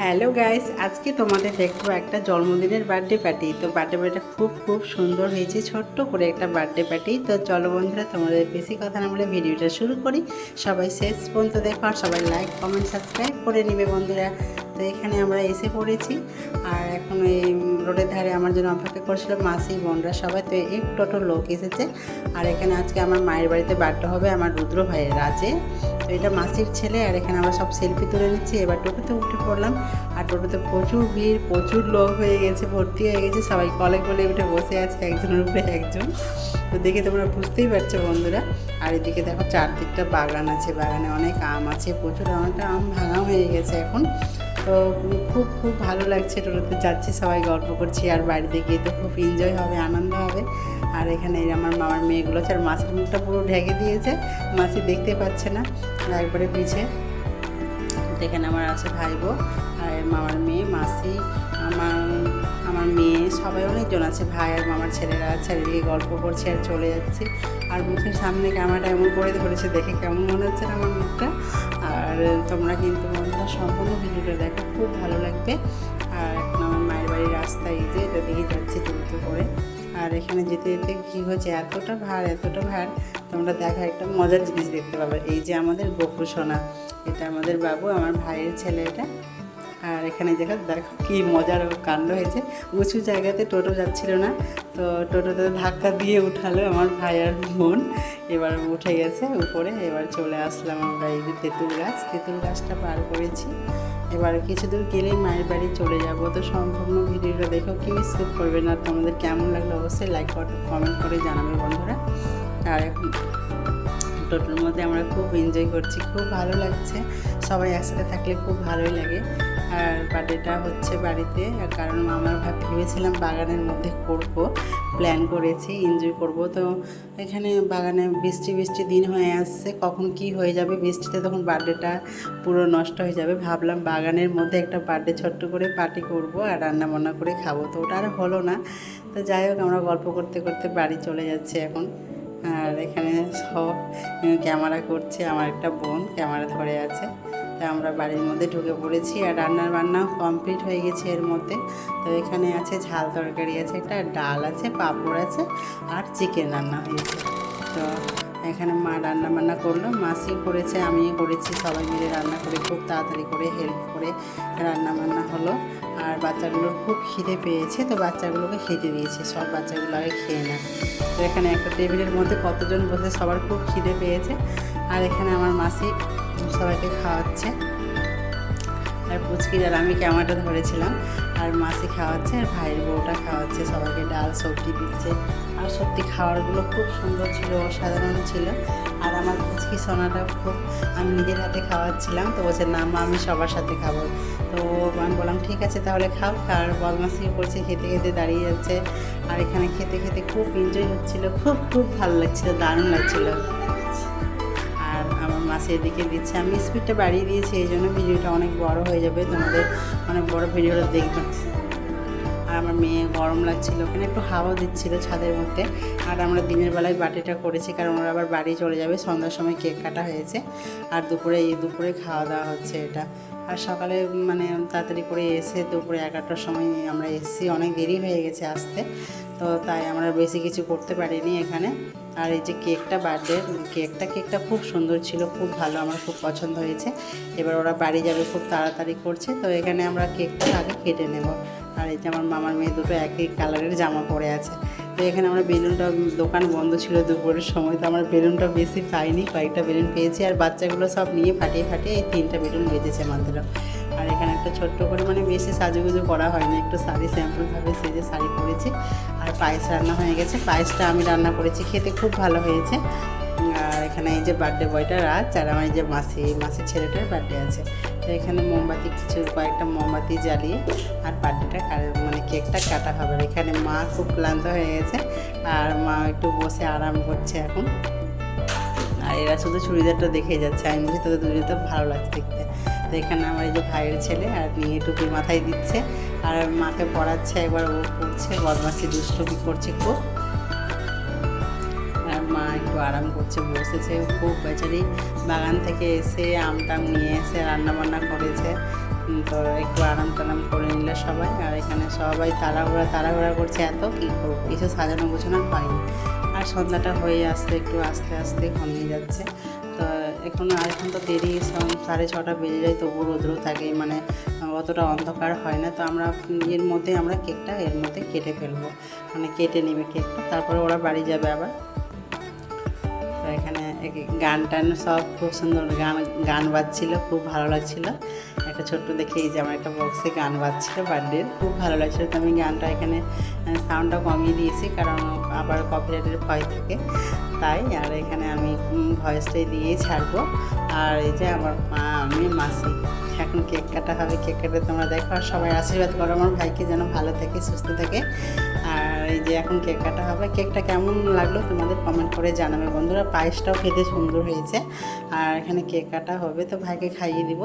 Hello guys, আজকে তোমাদের দেখব একটা জন্মদিনের বার্থডে পার্টি তো বার্থডে পার্টিটা খুব খুব সুন্দর হয়েছে, ছোট্ট করে একটা বার্থডে পার্টি তো চলো বন্ধুরা, তোমাদের বেশি কথা না বলে ভিডিওটা শুরু করি। সবাই শেষ পর্যন্ত দেখো আর সবাই লাইক কমেন্ট সাবস্ক্রাইব করে নেবে বন্ধুরা। তো এখানে আমরা এসে পড়েছি। আর এখন এই রোডের ধারে আমার জন্য অপেক্ষা করছিল মাসি, বোনরা সবাই। তো এক টোটো লোক এসেছে। আর এখানে আজকে আমার মায়ের বাড়িতে বার্থডে হবে আমার রুদ্র ভাইয়ের রাজে। তো এটা মাসির ছেলে আর এখানে আমরা সব সেলফি তুলে নিচ্ছি। এবার টোটোতে উঠে পড়লাম। আর টোটোতে প্রচুর ভিড়, প্রচুর লোক হয়ে গেছে, ভর্তি হয়ে গেছে। সবাই কলে কলে উঠে বসে আছে একজনের উপরে একজন। তো দেখে তোমরা বুঝতেই পারছ বন্ধুরা। আর এদিকে দেখো চারদিকটা বাগান আছে, বাগানে অনেক আম আছে, প্রচুর অনেকটা আম ভাঙা হয়ে গেছে এখন। তো খুব খুব ভালো লাগছে টোটোতে যাচ্ছি, সবাই গল্প করছি আর বাড়িতে গিয়ে তো খুব এনজয় হবে, আনন্দ হবে। আর এখানে আমার মামার মেয়েগুলো আর মাছের মুখটা পুরো ঢেকে দিয়েছে, মাসি দেখতে পাচ্ছে না একবারে পিছে। এখানে আমার আছে ভাই বউ আর মামার মেয়ে, মাসি, আমার আমার মেয়ে, সবাই অনেকজন আছে, ভাই আর মামার ছেলেরা আছে, আর গল্প করছে আর চলে যাচ্ছে। আর মুখের সামনে ক্যামেরাটা এমন করে ধরেছে, দেখে কেমন মনে হচ্ছে আমার তোমরা কিন্তু বন্ধুরা সম্পূর্ণ ভিডিওটা দেখো, খুব ভালো লাগবে। আর এখন আমার মায়ের বাড়ির রাস্তায় যে, এটা দিয়ে যাচ্ছে টোটো করে। আর এখানে যেতে যেতে কী হচ্ছে, এতটা ভার এতটা ভার, তোমরা দেখা একটা মজার জিনিস দেখতে পাবে। এই যে আমাদের গোপু সোনা, এটা আমাদের বাবু, আমার ভাইয়ের ছেলে এটা। আর এখানে দেখো দেখো কী মজার কাণ্ড হয়েছে। উঁচু জায়গাতে টোটো যাচ্ছিল না, তো টোটোতে ধাক্কা দিয়ে উঠালো আমার ভাই আর বোন। এবার উঠে গেছে উপরে, এবার চলে আসলাম আমরা এই তেঁতুল গাছ। তেঁতুল গাছটা পার করেছি। এবার কিছু দূর গেলেই মায়ের বাড়ি চলে যাব। তো সম্পূর্ণ ভিডিওটা দেখো, কেউ স্কিপ করবে না। তোমাদের কেমন লাগল অবশ্যই লাইক কমেন্ট করে জানাবে বন্ধুরা। আর এখন টোটোর মধ্যে আমরা খুব এনজয় করছি, খুব ভালো লাগছে। সবাই একসাথে থাকলে খুব ভালোই লাগে। আর বার্থডেটা হচ্ছে বাড়িতে কারণ আমরা ভাব- ভেবেছিলাম বাগানের মধ্যে করব প্ল্যান করেছি এনজয় করব। তো এখানে বাগানে বৃষ্টি বৃষ্টি দিন হয়ে আসছে, কখন কি হয়ে যাবে বৃষ্টিতে তখন বার্থডেটা পুরো নষ্ট হয়ে যাবে। ভাবলাম বাগানের মধ্যে একটা বার্থডে ছোট্ট করে পার্টি করব আর রান্না বান্না করে খাব। তো ওটা আর হলো না। তো যাই হোক, আমরা গল্প করতে করতে বাড়ি চলে যাচ্ছি এখন। আর এখানে সব ক্যামেরা করছে আমার একটা বোন, ক্যামেরা ধরে আছে। তা আমরা বাড়ির মধ্যে ঢুকে পড়েছি আর রান্নার বান্নাও কমপ্লিট হয়ে গেছে এর মধ্যে। তো এখানে আছে ঝাল তরকারি আছে, একটা ডাল আছে, পাঁপড় আছে আর চিকেন রান্না হয়েছে। তো এখানে মা রান্না বান্না করল, মাসি করেছে আমিও করেছি, সবাই মিলে রান্না করে খুব তাড়াতাড়ি করে হেল্প করে রান্না বান্না হলো। আর বাচ্চাগুলোর খুব খিদে পেয়েছে, তো বাচ্চাগুলোকে খেতে দিয়েছে। সব বাচ্চাগুলো আগে খেয়ে না তো এখানে একটা টেবিলের মধ্যে কতজন বসে সবার খুব খিদে পেয়েছে। আর এখানে আমার মাসি সবাইকে খাওয়াচ্ছে। আর পুচকির আর আমি ক্যামেরাটা ধরেছিলাম। আর মাসি খাওয়াচ্ছে, আর ভাইয়ের বউটা খাওয়াচ্ছে, সবাইকে ডাল, সবজি দিচ্ছে। আর সত্যি খাবারগুলো খুব সুন্দর ছিল, অসাধারণ ছিল। আর আমার পুচকি সোনাটা খুব আমি নিজের হাতে খাওয়াচ্ছিলাম, তো বলছে না মা, আমি সবার সাথে খাব। তো আমি বললাম, ঠিক আছে, তাহলে খাও। আর বদমাসিও করছে, খেতে খেতে দাঁড়িয়ে যাচ্ছে। আর এখানে খেতে খেতে খুব এনজয় হচ্ছিল, খুব খুব ভালো লাগছিল, দারুণ লাগছিল। মাসে এদিকে দিচ্ছে। আমি স্পিডটা বাড়িয়ে দিয়েছি, এই জন্য ভিডিওটা অনেক বড় হয়ে যাবে। তোমাদের অনেক বড় ভিডিওটা দেখবে। আর আমার মেয়ে গরম লাগছিল, ওখানে একটু হাওয়া দিচ্ছিল ছাদের মধ্যে। আর আমরা দিনের বেলায় বাটিটা করেছি, কারণ ওরা আবার বাড়ি চলে যাবে। সন্ধ্যার সময় কেক কাটা হয়েছে। আর দুপুরে, এই দুপুরে খাওয়া দাওয়া হচ্ছে এটা। আর সকালে মানে তাড়াতাড়ি করে এসে দুপুরে এগারোটার সময় আমরা এসেছি। অনেক দেরি হয়ে গেছে আসতে। তো তাই আমরা বেশি কিছু করতে পারিনি এখানে। আর এই যে কেকটা বার্থডে কেকটা কেকটা খুব সুন্দর ছিল, খুব ভালো, আমার খুব পছন্দ হয়েছে। এবার ওরা বাড়ি যাবে, খুব তাড়াতাড়ি করছে, তো এখানে আমরা কেকটা আগে কেটে নেব। আর এই যে আমার মামার মেয়ে দুটো একই কালারের জামা পরে আছে। তো এখানে আমরা বেলুনটা দোকান বন্ধ ছিল দুপুরের সময়, তো আমরা বেলুনটা বেশি পাইনি, কয়েকটা বেলুন পেয়েছি। আর বাচ্চাগুলো সব নিয়ে ফাটিয়ে ফাটিয়ে এই তিনটা বেলুন বেঁধেছে মাত্র। একটা ছোট্ট করে মানে বেশি সাজুগুজু করা হয়নি একটু শাড়ি স্যাম্পলভাবে সেজে শাড়ি পরেছি। আর পায়েস রান্না হয়ে গেছে। পায়েসটা আমি রান্না করেছি, খেতে খুব ভালো হয়েছে। আর এখানে এই যে বার্থডে বয়টা রাত আর আমার এই যে মাসি, মাসির ছেলেটার বার্থডে আছে। তো এখানে মোমবাতি, কিছু কয়েকটা মোমবাতি জ্বালিয়ে আর বার্থডেটা মানে কেকটা কাটা হবে। এখানে মা খুব ক্লান্ত হয়ে গেছে। আর মা একটু বসে আরাম করছে এখন। আর এরা শুধু চুড়িদারটা দেখে যাচ্ছে। আমি বলছি তোদের দুজনে তো ভালো লাগছে দেখতে। তো এখানে আমার এই যে ভাইয়ের ছেলে আর নিয়ে টুপি মাথায় দিচ্ছে। আর মাকে পড়াচ্ছে, একবার ও করছে বদমাসি দুষ্টুমি করছে খুব। আর মা একটু আরাম করছে, বসেছে খুব। বেচারি বাগান থেকে এসে আম টাম নিয়ে এসে রান্না বান্না করেছে তো একটু আরাম টারাম করে নিল সবাই। আর এখানে সবাই তাড়াহুড়া তাড়াহুড়া করছে, এত কী করব? কিছু সাজানো গোছানো হয়নি। আর সন্ধ্যাটা হয়ে আসতে, একটু আস্তে আস্তে ঘনিয়ে যাচ্ছে। এখন আর এখন তো দেরি সাড়ে ছটা বেজে যায় তবু রোদ্র থাকে মানে অতটা অন্ধকার হয় না। তো আমরা এর মধ্যে, আমরা কেকটা এর মধ্যে কেটে ফেলব। মানে কেটে নেবে কেকটা, তারপরে ওরা বাড়ি যাবে আবার। গান টান সব খুব সুন্দর গান গান বাজছিল, খুব ভালো লাগছিল। একটা ছোট্ট দেখে এই যে আমার একটা বক্সে গান বাজছিল বার্থডে খুব ভালো লাগছিল। তো আমি গানটা এখানে সাউন্ডটা কমিয়ে দিয়েছি কারণ আবার কপিরাইটের ভয় থাকে। তাই আর এখানে আমি ভয়েসটাই দিয়েই ছাড়বো। আর এই যে আমার মা, আমি মাসি। এখন কেক কাটা হবে কেক কাটে তোমরা দেখো। আর সবাই আশীর্বাদ করো, আমার ভাইকে যেন ভালো থাকে, সুস্থ থাকে। আর এই যে এখন কেক কাটা হবে, কেকটা কেমন লাগল তোমাদের কমেন্ট করে জানাবে। বন্ধুরা, পায়েসটাও খেতে সুন্দর হয়েছে, আর এখানে কেক কাটা হবে তো ভাইকে খাইয়ে দিব।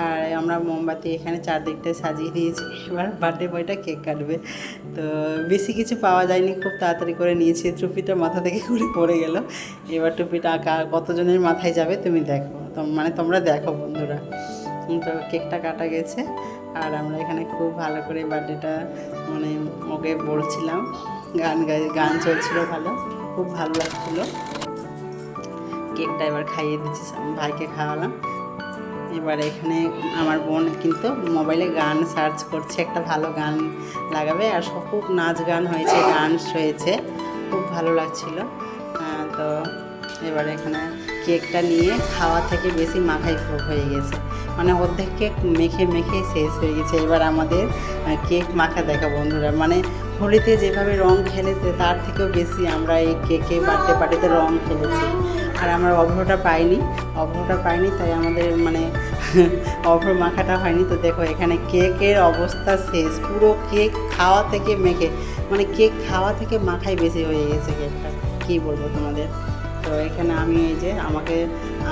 আর আমরা মোমবাতি এখানে চারদিকটায় সাজিয়ে দিয়েছি, এবার বার্থডে বয়টা কেক কাটবে। তো বেশি কিছু পাওয়া যায়নি, খুব তাড়াতাড়ি করে নিয়েছি, টুপিটা মাথা থেকে ঘুরে পড়ে গেল। এবার টুপিটা কতজনের মাথায় যাবে তুমি দেখো মানে তোমরা দেখো বন্ধুরা। তো কেকটা কাটা গেছে। আর আমরা এখানে খুব ভালো করে বার্থডেটা মানে ওকে বলছিলাম। গান গাই, গান চলছিল ভালো, খুব ভালো লাগছিল। কেকটা এবার খাইয়ে দিচ্ছি ভাইকে খাওয়ালাম। এবার এখানে আমার বোন কিন্তু মোবাইলে গান সার্চ করছে, একটা ভালো গান লাগাবে। আর খুব নাচ গান হয়েছে, ডান্স হয়েছে, খুব ভালো লাগছিল। তো এবার এখানে কেকটা নিয়ে খাওয়া থেকে বেশি মাখাই হয়ে গেছে। মানে অর্ধেক কেক মেখে মেখে শেষ হয়ে গেছে। এবার আমাদের কেক মাখা দেখা বন্ধুরা। মানে হোলিতে যেভাবে রং খেলেছে, তার থেকেও বেশি আমরা এই কেকে বার্থডে পার্টিতে রং খেলেছি। আর আমরা অভ্রটা পাইনি অভ্রটা পাইনি, তাই আমাদের মানে অভ্র মাখাটা হয়নি। তো দেখো, এখানে কেকের অবস্থা শেষ। পুরো কেক খাওয়া থেকে মেখে মানে কেক খাওয়া থেকে মাখাই বেশি হয়ে গেছে কেকটা। কী বলব তোমাদের? তো এখানে আমি এই যে আমাকে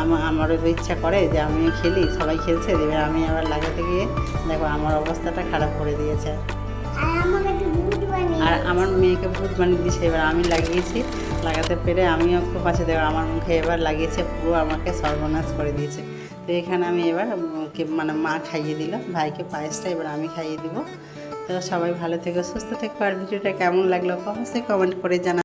আমা- আমারও তো ইচ্ছা করে যে আমি খেলি সবাই খেলছে এবার আমি আবার লাগাতে গিয়ে দেখো আমার অবস্থাটা খারাপ করে দিয়েছে। আর আমার মেয়েকে ভূত বানিয়ে দিয়েছে এবার আমি লাগিয়েছি লাগাতে পেরে আমিও খুব পাশে দেবো আমার মুখে এবার লাগিয়েছে পুরো আমাকে সর্বনাশ করে দিয়েছে। তো এখানে আমি এবার মানে মা খাইয়ে দিল ভাইকে পায়েসটা এবার আমি খাইয়ে দিব। তো সবাই ভালো থেকো সুস্থ থেকো আর ভিডিওটা কেমন লাগল অবশ্যই কমেন্ট করে জানা